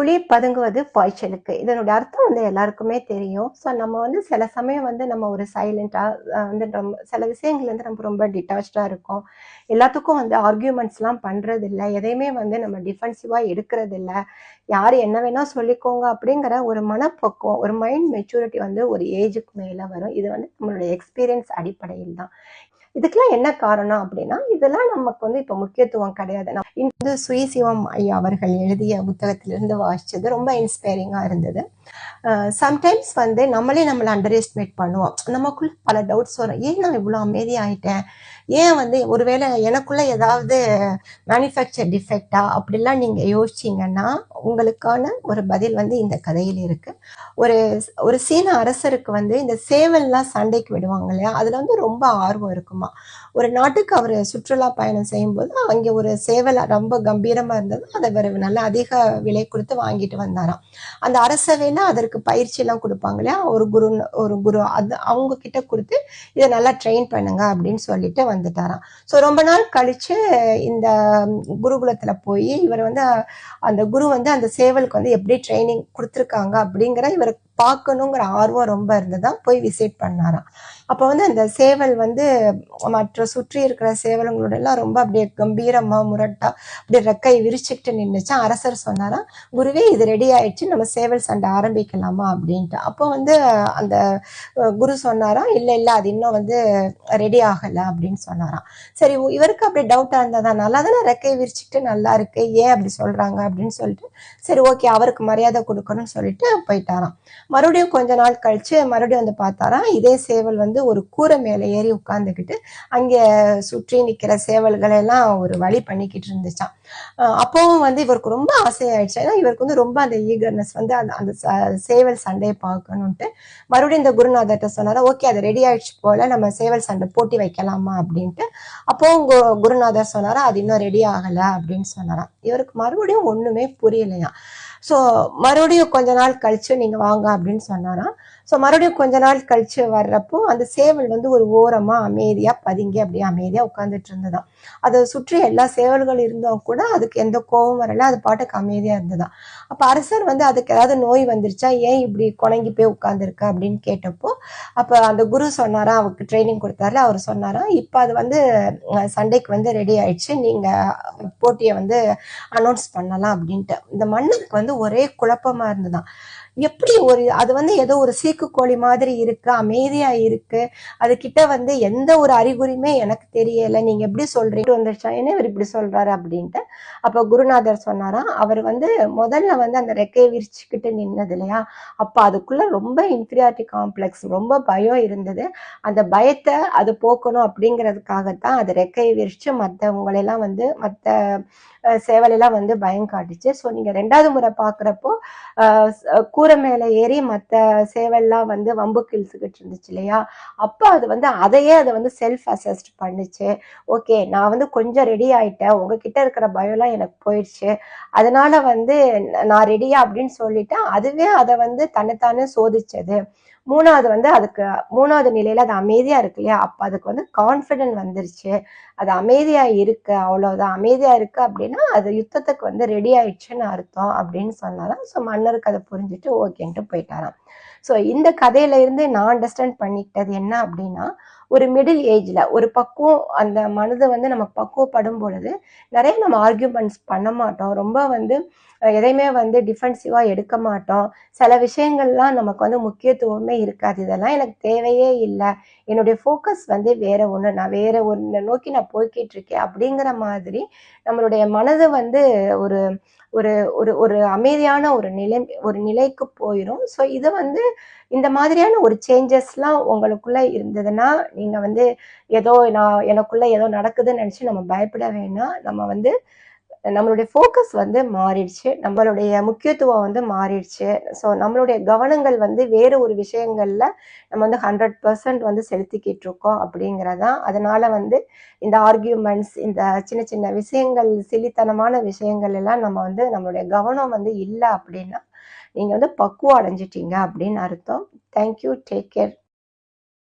புலி பதுங்குவது பாய்ச்சலுக்கு. இதனுடைய அர்த்தம் வந்து எல்லாருக்குமே தெரியும். ஸோ நம்ம வந்து சில சமயம் வந்து நம்ம ஒரு சைலண்டாக வந்து ரொம்ப சில விஷயங்கள் வந்து நம்ம ரொம்ப டிட்டாச்சாக இருக்கோம். எல்லாத்துக்கும் வந்து ஆர்கியூமெண்ட்ஸ்லாம் பண்ணுறது இல்லை எதையுமே வந்து நம்ம டிஃபென்சிவாக எடுக்கிறது இல்லை யார் என்ன வேணால் சொல்லிக்கோங்க அப்படிங்கிற ஒரு மனப்பக்குவம் ஒரு மைண்ட் மெச்சூரிட்டி வந்து ஒரு ஏஜுக்கு மேலே வரும். இது வந்து நம்மளுடைய எக்ஸ்பீரியன்ஸ் அடிப்படையில் தான். இதுக்கெல்லாம் என்ன காரணம் அப்படின்னா இதெல்லாம் நமக்கு வந்து இப்போ முக்கியத்துவம் கிடையாது. நான் இந்த சுயசிவம் ஐயா அவர்கள் எழுதிய புத்தகத்திலிருந்து வாசிச்சது ரொம்ப இன்ஸ்பைரிங்காக இருந்தது. சம்டைம்ஸ் வந்து நம்மளே நம்மளை அண்டர் எஸ்டிமேட் பண்ணுவோம். நமக்குள்ள பல டவுட்ஸ் வரும். ஏன் நான் இவ்வளோ அமைதி ஆயிட்டேன் ஏன் வந்து ஒருவேளை எனக்குள்ள ஏதாவது மேனுஃபேக்சர் டிஃபெக்டா அப்படிலாம் நீங்கள் யோசிச்சீங்கன்னா உங்களுக்கான ஒரு பதில் வந்து இந்த கதையில் இருக்கு. ஒரு ஒரு சீன அரசருக்கு வந்து இந்த சேவல்லாம் சண்டைக்கு விடுவாங்க இல்லையா? அதில் வந்து ரொம்ப ஆர்வம் இருக்குமா? ஒரு நாட்டுக்கு அவர் சுற்றுலா பயணம் செய்யும்போது அங்கே ஒரு சேவலை ரொம்ப கம்பீரமாக இருந்தது. அதை அவர் நல்லா அதிக விலை கொடுத்து வாங்கிட்டு வந்தாராம். அந்த அரசவையில் அதற்கு பயிற்சியெல்லாம் கொடுப்பாங்க இல்லையா? ஒரு குரு ஒரு குரு அது அவங்க கிட்ட கொடுத்து இதை நல்லா ட்ரெயின் பண்ணுங்க அப்படின்னு சொல்லிட்டு வந்துட்டாராம். ஸோ ரொம்ப நாள் கழித்து இந்த குருகுலத்தில் போய் இவர் வந்து அந்த குரு வந்து அந்த சேவலுக்கு வந்து எப்படி ட்ரைனிங் கொடுத்துருக்காங்க அப்படிங்கிற இவர் பார்க்கணுங்கிற ஆர்வம் ரொம்ப இருந்ததா போய் விசிட் பண்ணாராம். அப்போ வந்து அந்த சேவல் வந்து மற்ற சுற்றி இருக்கிற சேவலுங்களோட எல்லாம் ரொம்ப அப்படியே கம்பீரமா முரட்டா அப்படியே ரெக்கை விரிச்சுக்கிட்டு நின்றுச்சா அரசர் சொன்னாராம் குருவே இது ரெடி ஆயிடுச்சு. நம்ம சேவல் சண்டை ஆரம்பிக்கலாமா? அப்படின்ட்டு. அப்போ வந்து அந்த குரு சொன்னாராம் இல்லை இல்லை அது இன்னும் வந்து ரெடி ஆகலை. அப்படின்னு சொன்னாராம். சரி இவருக்கு அப்படி டவுட்டாக இருந்ததா? நல்லா தானே ரெக்கை விரிச்சுக்கிட்டு நல்லா இருக்கு. ஏன் அப்படி சொல்றாங்க அப்படின்னு சொல்லிட்டு சரி ஓகே அவருக்கு மரியாதை கொடுக்கணும்னு சொல்லிட்டு போயிட்டாராம். மறுபடியும் கொஞ்ச நாள் கழிச்சு மறுபடியும் வந்து பார்த்தாராம் இதே சேவல் வந்து ஒரு கூரை மேலே ஏறி உட்காந்துக்கிட்டு அங்கே சுற்றி நிற்கிற சேவல்களை எல்லாம் ஒரு வழி பண்ணிக்கிட்டு இருந்துச்சாம். அப்பவும் வந்து இவருக்கு ரொம்ப ஆசையாயிடுச்சு. ஏன்னா இவருக்கு வந்து ரொம்ப அந்த ஈகர்னஸ் வந்து அந்த அந்த ச- சேவல் சண்டையை பார்க்கணுன்ட்டு மறுபடியும் இந்த குருநாதர்கிட்ட சொன்னாரா ஓகே அது ரெடி ஆயிடுச்சு போல நம்ம சேவல் சண்டை போட்டி வைக்கலாமா? அப்படின்ட்டு. அப்போவும் குருநாதர் சொன்னாரா அது இன்னும் ரெடி ஆகலை அப்படின்னு சொன்னாராம். இவருக்கு மறுபடியும் ஒண்ணுமே புரியலையா ஸோ மறுபடியும் கொஞ்ச நாள் கழிச்சு நீங்கள் வாங்க அப்படின்னு சொன்னாராம். ஸோ மறுபடியும் கொஞ்ச நாள் கழிச்சு வர்றப்போ அந்த சேவல் வந்து ஒரு ஓரமாக அமைதியாக பதுங்கி அப்படியே அமைதியாக உட்காந்துட்டு இருந்ததான் அதை சுற்றி எல்லா சேவல்கள் இருந்தோம் கூட அதுக்கு எந்த கோபம் வரல. அது பாட்டுக்கு அமைதியாக இருந்ததான் அப்போ அரசர் வந்து அதுக்கு ஏதாவது நோய் வந்துருச்சா? ஏன் இப்படி குணங்கி போய் உட்கார்ந்துருக்க அப்படின்னு கேட்டப்போ அப்ப அந்த குரு சொன்னாரா? அவருக்கு ட்ரைனிங் கொடுத்தாரு அவர் சொன்னாரா? இப்ப அது வந்து சண்டேக்கு சண்டைக்கு வந்து ரெடி ஆயிடுச்சு. நீங்க போட்டியை வந்து அனௌன்ஸ் பண்ணலாம் அப்படின்ட்டு. இந்த மண்ணுக்கு வந்து ஒரே குழப்பமா இருந்துதான். எப்படி ஒரு அது வந்து ஏதோ ஒரு சீக்கு கோழி மாதிரி இருக்கு அமைதியா இருக்கு அது கிட்ட வந்து எந்த ஒரு அறிகுறியுமே எனக்கு தெரியல நீங்க எப்படி சொல்றீங்க? வந்துருச்சா என்ன இவர் இப்படி சொல்றாரு அப்படின்ட்டு அப்ப குருநாதர் சொன்னாராம் அவர் வந்து முதல்ல வந்து அந்த ரெக்கையை விரிச்சுக்கிட்டு நின்னது இல்லையா? அப்ப அதுக்குள்ள ரொம்ப இன்ஃபீரியாரிட்டி காம்ப்ளெக்ஸ் ரொம்ப பயம் இருந்தது. அந்த பயத்தை அது போக்கணும் அப்படிங்கிறதுக்காகத்தான் அது ரெக்கையை விரிச்சு மற்றவங்களெல்லாம் வந்து மற்ற சேவலெல்லாம் வந்து பயம் காட்டுச்சு. ஸோ நீங்க ரெண்டாவது முறை பார்க்குறப்போ கூரை மேலே ஏறி மற்ற சேவல்லாம் வந்து வம்பு கிழிச்சுக்கிட்டு இருந்துச்சு இல்லையா? அப்போ அது வந்து அதையே அது வந்து செல்ஃப் அசஸ்ட் பண்ணுச்சு. ஓகே நான் வந்து கொஞ்சம் ரெடி ஆயிட்டேன். உங்ககிட்ட இருக்கிற பயம்லாம் எனக்கு போயிடுச்சு. அதனால வந்து நான் ரெடியா அப்படின்னு சொல்லிட்டேன். அதுவே அதை வந்து தன்னைத்தானே சோதிச்சது. மூணாவது வந்து அதுக்கு மூணாவது நிலையில அது அமைதியா இருக்கு இல்லையா? அப்ப அதுக்கு வந்து கான்ஃபிடென்ட் வந்துருச்சு. அது அமைதியா இருக்கு அவ்வளவுதான். அமைதியா இருக்கு அப்படின்னா அது யுத்தத்துக்கு வந்து ரெடி ஆயிடுச்சுன்னு அர்த்தம் அப்படின்னு சொன்னாதான் ஸோ மன்னருக்கு அதை புரிஞ்சுட்டு ஓகேன்ட்டு போயிட்டாராம். ஸோ இந்த கதையில இருந்து நான் அண்டர்ஸ்டாண்ட் பண்ணிக்கிட்டது என்ன அப்படின்னா ஒரு மிடில் ஏஜ்ல ஒரு பக்குவம் அந்த மனது வந்து நம்ம பக்குவப்படும் பொழுது நிறைய நம்ம ஆர்கியூமெண்ட்ஸ் பண்ண மாட்டோம். ரொம்ப வந்து எதையுமே வந்து டிஃபென்சிவா எடுக்க மாட்டோம். சில விஷயங்கள்லாம் நமக்கு வந்து முக்கியத்துவமே இருக்காது. இதெல்லாம் எனக்கு தேவையே இல்லை. என்னுடைய ஃபோக்கஸ் வந்து வேற ஒன்று நான் வேற ஒன்று நோக்கி நான் போய்கிட்டு இருக்கேன் அப்படிங்கிற மாதிரி நம்மளுடைய மனது வந்து ஒரு ஒரு ஒரு ஒரு அமைதியான ஒரு நிலை ஒரு நிலைக்கு போயிடும் ஸோ இது வந்து இந்த மாதிரியான ஒரு சேஞ்சஸ்லாம் உங்களுக்குள்ள இருந்ததுன்னா நீங்கள் வந்து ஏதோ நான் எனக்குள்ள ஏதோ நடக்குதுன்னு நினச்சி நம்ம பயப்பட வேணாம். நம்ம வந்து நம்மளுடைய ஃபோக்கஸ் வந்து மாறிடுச்சு. நம்மளுடைய முக்கியத்துவம் வந்து மாறிடுச்சு. ஸோ நம்மளுடைய கவனங்கள் வந்து வேறு ஒரு விஷயங்களில் நம்ம வந்து ஹண்ட்ரட் பர்சன்ட் வந்து செலுத்திக்கிட்டு இருக்கோம் அப்படிங்கிறதான். அதனால் வந்து இந்த ஆர்கியூமெண்ட்ஸ் இந்த சின்ன சின்ன விஷயங்கள் சிலித்தனமான விஷயங்கள் எல்லாம் நம்ம வந்து நம்மளுடைய கவனம் வந்து இல்லை அப்படின்னா நீங்கள் வந்து பக்குவம் அடைஞ்சிட்டீங்க அப்படின்னு அர்த்தம். Thank you take care